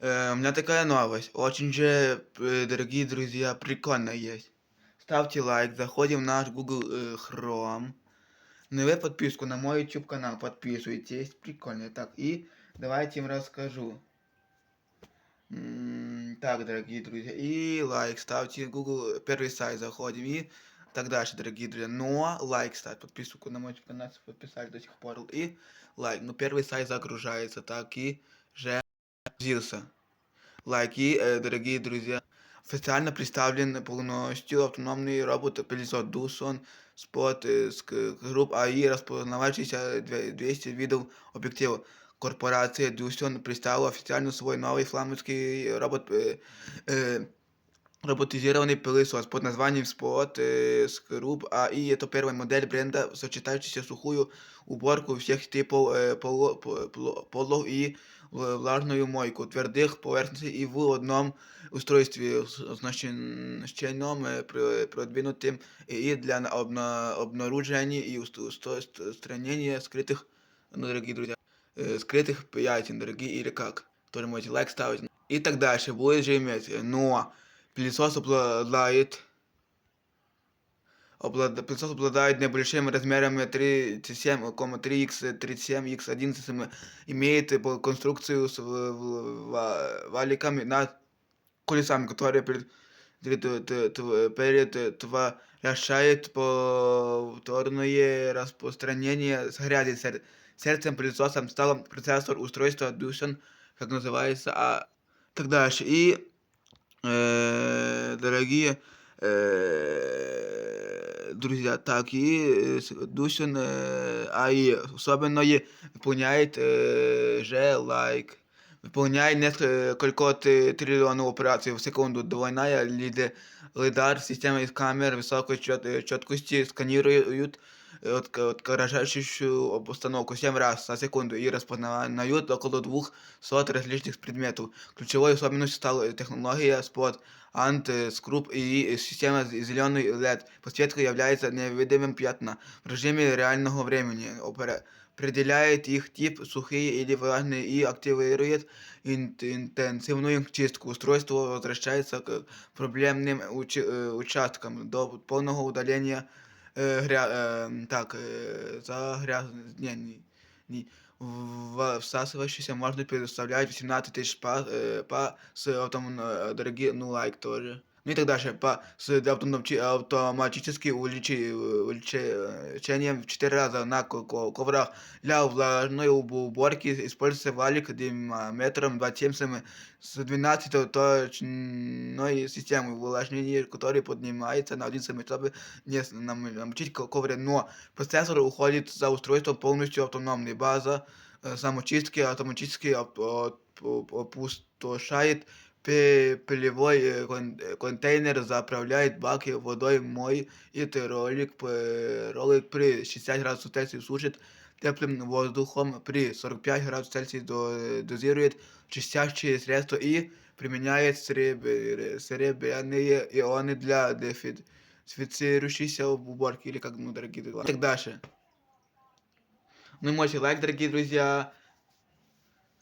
Э, у меня такая новость. Очень же, э, дорогие друзья, прикольно есть. Ставьте лайк, заходим в наш Google э, Chrome. Ну и вы подписку на мой YouTube канал подписывайтесь. Прикольно. Так, и давайте им расскажу. Так, дорогие друзья, и лайк ставьте, Google первый сайт заходим и так дальше, дорогие друзья. Но лайк ставь, подписку на мой канал если подписались до сих пор. И лайк. Ну первый сайт загружается, так и же загрузился. Лайки, э, дорогие друзья. Официально представлен полностью автономный робот пылесос Дусон Spot э, с к- групп АИ, распознавающийся две- 200 видов объективов. Корпорация Дусон представила официально свой новый фламандский робот э, э, роботизированный пылесос под названием Spot э, с групп АИ. Это первая модель бренда, сочетающая сухую уборку всех типов э, поло- по- пло- полов и в- влажную мойку твердых поверхностей и в одном устройстве с- оснащенном э, пр- продвинутым и для обна- обнаружения и уст- уст- устранения скрытых, ну, дорогие друзья, э, скрытых пятен, дорогие, или как. Тоже можете лайк ставить. И так дальше. Будет же иметь. Но пылесос обладает облад... пылесос обладает небольшими размерами 37,3 x 37 x 11 имеет э, по- конструкцию с в- в- ва- валиками над колесами, которые перед, перед, т- т- предотвращает повторное распространение с грязи. Сер- Сердцем пылесоса стал процессор устройства Duson, как называется, а так дальше. И, э, дорогие э, друзья, так и э, с- Duson э, АИ особенно и выполняет э, же лайк. Выполняет несколько т- триллионов операций в секунду. Двойная лида- лидар система из камер высокой чет- э, четкости сканируют э, от- отражающую обстановку 7 раз за секунду и распознают около 200 различных предметов. Ключевой особенностью стала технология Spot Ant Scrub и система зеленый LED. Подсветка является невидимым пятна в режиме реального времени. Опера- определяет их тип, сухие или влажные, и активирует ин- интенсивную чистку. Устройство возвращается к проблемным уч- э, участкам до полного удаления э, гря... э, так, э, загрязнений. Ни- в- Всасывающийся можно предоставлять 18 тысяч па, э, па с автом, э, дорогие, ну лайк тоже. Ну и так дальше. По, с автомати- автоматически увеличи- увеличением в 4 раза на ко- ко- коврах для влажной уб- уборки используется валик диаметром 27 см с 12 точной системой увлажнения, который поднимается на 1 см, чтобы не с- нам- намочить ко- ковры. Но процессор уходит за устройство полностью автономный. База э, самочистки автоматически оп- оп- оп- опустошает пе- пылевой э, кон- э, контейнер, заправляет баки водой, мой и ролик, п- ролик при 60 градусов Цельсия сушит теплым воздухом при 45 градусов Цельсия до- дозирует чистящие средства и применяет серебр- серебряные ионы для дефицирующейся уборки или как, ну, дорогие друзья. Так дальше. Ну и можете лайк, дорогие друзья.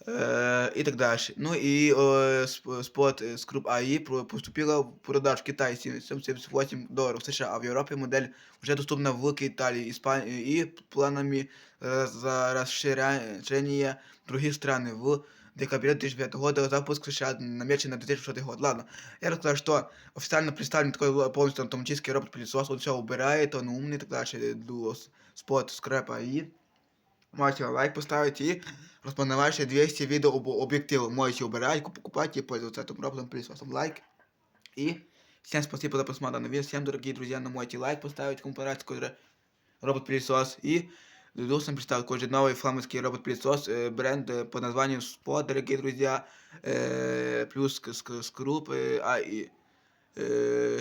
Э, и так дальше. Ну и э, сп- спот э, с групп АИ про- поступила в продаж в Китае 778 долларов США, а в Европе модель уже доступна в Италии, Испании и планами э, за расширение в другие страны. В декабре 2005 года запуск в США намечен на 2006 год. Ладно, я рассказал, что официально представлен такой полностью автоматический робот-пылесос, он все убирает, он умный и так дальше. Дуос, спот, скрэп АИ. Можете лайк поставить и распознавающие 200 видов об- объективов. Можете убирать, куп- покупать и пользоваться этим роботом пылесосом. Лайк. И всем спасибо за просмотр данного видео. Всем, дорогие друзья, на можете лайк поставить, кому понравится какой же робот-пылесос. И должен представить какой же новый фламандский робот-пылесос, э, бренд э, под названием Spot, дорогие друзья. Э, плюс к- ск- скруп, э, а и Э,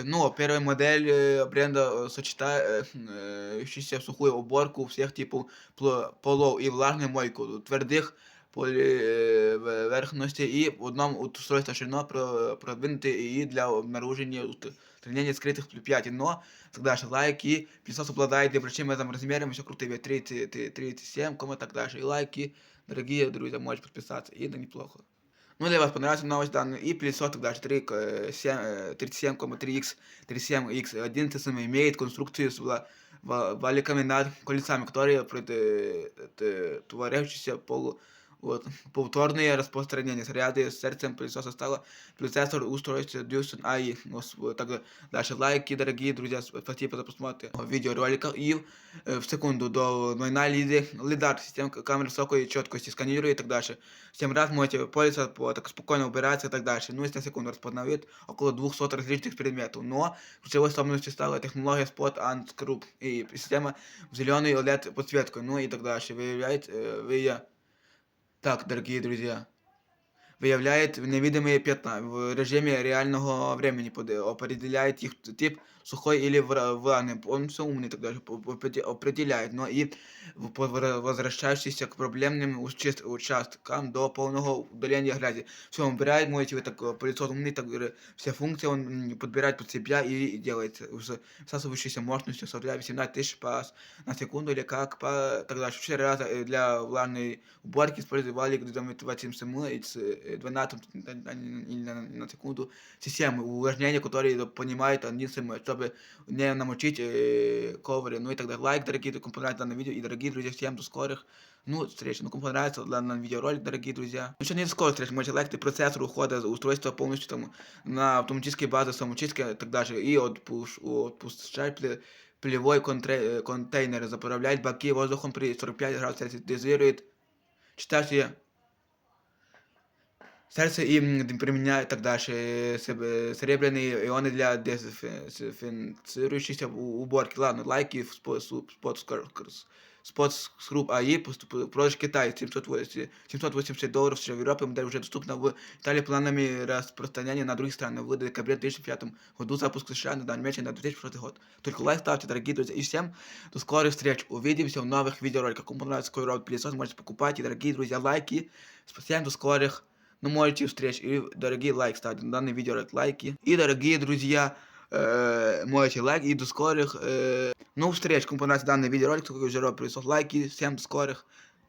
ну, первая модель э, бренда э, сочетающаяся в сухую уборку всех типов пло- полов и влажную мойку твердых поверхностей и в одном устройстве ширино про- продвинутый и для обнаружения устранения скрытых пятен. Но тогда же лайки, пылесос обладает небольшим этим размером, все круто, 30, 37, кому так дальше. И лайки, дорогие друзья, можете подписаться, и это неплохо. Ну, если вас понравился новость данная и пылесос тогда 3, э, 7, э, 37,3x, 37x11 см имеет конструкцию с вла- ва- валиками над колесами, которые предотвращаются полу вот, повторное распространение заряды с сердцем пылесоса стало процессор устройства Dyson AI. Вот, так дальше лайки, дорогие друзья, спасибо за просмотр видеоролика. И э, в секунду до война лиды, лидар, система камеры высокой четкости сканирует и так дальше. 7 раз можете пользоваться, по, так спокойно убираться и так дальше. Ну, если на секунду распознает около 200 различных предметов. Но ключевой особенностью стала технология Spot and Group и система в зеленый OLED подсветкой, ну и так дальше. Выявляет, э, вы так, дорогие друзья, выявляет невидимые пятна в режиме реального времени, под- определяет их тип сухой или вра- влажный. Он все умный тогда же по- по- опреде- определяет, но и в- по- вра- возвращающийся к проблемным участ- участкам до полного удаления грязи. Все, он убирает, можете вы так э, пылесос умный, так говорю, все функции он м, подбирает под себя и делает с всасывающейся мощностью, составляет 18 тысяч пас на секунду или как по так дальше. Четыре раза э, для влажной уборки использовали 28 см и с, э, 12 на, на- на- на секунду системы увлажнения, которые понимают 1 см, чтобы не намочить э, ковры. Ну и тогда лайк, дорогие, кому понравится данное видео. И, дорогие друзья, всем до скорых ну, встреч. Ну, кому понравится данный видеоролик, дорогие друзья. Ну, еще не до скорых встреч. Можете лайкать процессор ухода устройства полностью там на автоматической базе самочистки и так дальше. И отпуш, отпускать пле- плевой контре- э, контейнер, заправлять баки воздухом при 45 градусов Цельсия, дозирует. Читайте Сердце им применяют так дальше э, себ- серебряные ионы для дезинфицирующейся у- уборки. Ладно, лайки в спот, су- спот, скор- крс- спот скруп АИ, поступ- продаж Китай 780, 780 долларов в Европе, модель уже доступна в Италии планами распространения на другие страны. В декабре 2005 году запуск США на намечен на 2006 год. Только лайк ставьте, дорогие друзья. И всем до скорых встреч. Увидимся в новых видеороликах. Кому понравился такой робот пылесос, можете покупать. И, дорогие друзья, лайки. Всем до скорых ну, можете встреч. И, дорогие, лайк ставьте на данный видеоролик, лайки. И, дорогие друзья, э, можете лайк. И до скорых. Э, ну, встреч. Кому понравился данный видеоролик, такой же робот пылесос, лайки. Всем до скорых.